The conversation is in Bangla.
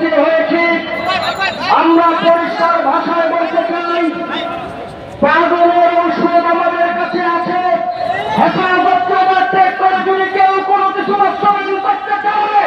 উপস্থিত হয়েছি। আমরা পরিষ্কার ভাষায় বলতে চাই, পাগলের ঔষধ আমাদের কাছে আছে। কেউ কোনো কিছু করতে চাই।